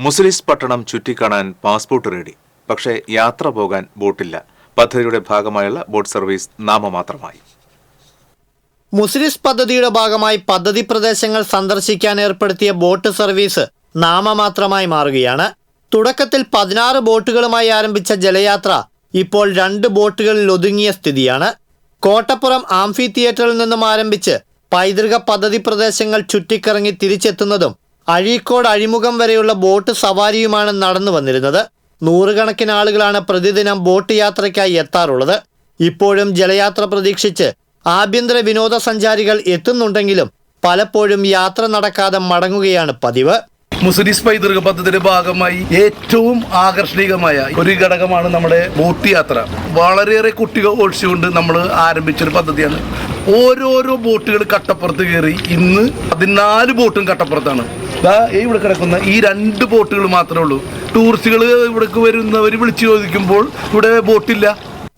മുസ്ലിസ് പട്ടണം ചുറ്റിക്കാണാൻ passport ready. പക്ഷേ യാത്ര പോകാൻ ബോട്ടില്ല. പദ്ധതിയുടെ ഭാഗമായുള്ള ബോട്ട് സർവീസ് നാമമാത്രമായി. മുസ്ലിസ് പദ്ധതിയുടെ ഭാഗമായി പദ്ധതി പ്രദേശങ്ങൾ സന്ദർശിക്കാൻ ഏർപ്പെടുത്തിയ ബോട്ട് സർവീസ് നാമമാത്രമായി മാറുകയാണ്. തുടക്കത്തിൽ പതിനാറ് ബോട്ടുകളുമായി ആരംഭിച്ച ജലയാത്ര ഇപ്പോൾ രണ്ട് ബോട്ടുകളിൽ ഒതുങ്ങിയ സ്ഥിതിയാണ്. കോട്ടപ്പുറം ആംഫി തിയേറ്ററിൽ നിന്നും ആരംഭിച്ച് പൈതൃക പദ്ധതി പ്രദേശങ്ങൾ ചുറ്റിക്കറങ്ങി തിരിച്ചെത്തുന്നതും അഴീക്കോട് അഴിമുഖം വരെയുള്ള ബോട്ട് സവാരിയുമാണ് നടന്നു വന്നിരുന്നത്. നൂറുകണക്കിന് ആളുകളാണ് പ്രതിദിനം ബോട്ട് യാത്രയ്ക്കായി എത്താറുള്ളത്. ഇപ്പോഴും ജലയാത്ര പ്രതീക്ഷിച്ച് ആഭ്യന്തര വിനോദസഞ്ചാരികൾ എത്തുന്നുണ്ടെങ്കിലും പലപ്പോഴും യാത്ര നടക്കാതെ മടങ്ങുകയാണ് പതിവ്. മുസ്ലിസ് പൈതൃക പദ്ധതിയുടെ ഭാഗമായി ഏറ്റവും ആകർഷണീയമായ ഒരു ഘടകമാണ് നമ്മുടെ ബോട്ട് യാത്ര വളരെയേറെ കുട്ടികൾ ഓടിച്ചുകൊണ്ട് നമ്മൾ ആരംഭിച്ചൊരു പദ്ധതിയാണ്. ഓരോരോ ബോട്ടുകൾ കട്ടപ്പുറത്ത് കയറി ഇന്ന് പതിനാല് ബോട്ടും കട്ടപ്പുറത്താണ്. ഇവിടെ കിടക്കുന്ന ഈ രണ്ട് ബോട്ടുകൾ മാത്രമേ ഉള്ളൂ. ടൂറിസ്റ്റുകൾ ഇവിടേക്ക് വരുന്നവർ വിളിച്ചു ചോദിക്കുമ്പോൾ ഇവിടെ ബോട്ടില്ല.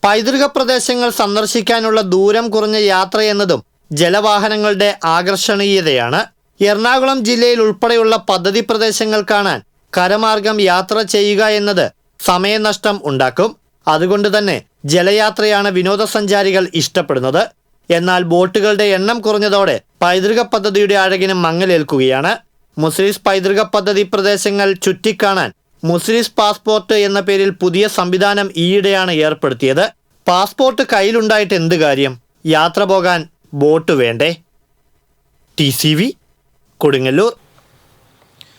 പൈതൃക പ്രദേശങ്ങൾ സന്ദർശിക്കാനുള്ള ദൂരം കുറഞ്ഞ യാത്ര എന്നതും ജലവാഹനങ്ങളുടെ ആകർഷണീയതയാണ്. എറണാകുളം ജില്ലയിൽ ഉൾപ്പെടെയുള്ള പദ്ധതി പ്രദേശങ്ങൾ കാണാൻ കരമാർഗം യാത്ര ചെയ്യുക എന്നത് സമയനഷ്ടം ഉണ്ടാക്കും. അതുകൊണ്ട് തന്നെ ജലയാത്രയാണ് വിനോദസഞ്ചാരികൾ ഇഷ്ടപ്പെടുന്നത്. എന്നാൽ ബോട്ടുകളുടെ എണ്ണം കുറഞ്ഞതോടെ പൈതൃക പദ്ധതിയുടെ അഴകിന് മങ്ങലേൽക്കുകയാണ്. മുസ്ലിസ് പൈതൃക പദ്ധതി പ്രദേശങ്ങൾ ചുറ്റിക്കാണാൻ മുസ്ലിസ് പാസ്പോർട്ട് എന്ന പേരിൽ പുതിയ സംവിധാനം ഈയിടെയാണ് ഏർപ്പെടുത്തിയത്. പാസ്പോർട്ട് കയ്യിലുണ്ടായിട്ട് എന്ത് കാര്യം? യാത്ര പോകാൻ ബോട്ട് വേണ്ടേ? ടി കൊടുങ്ങല്ലൂർ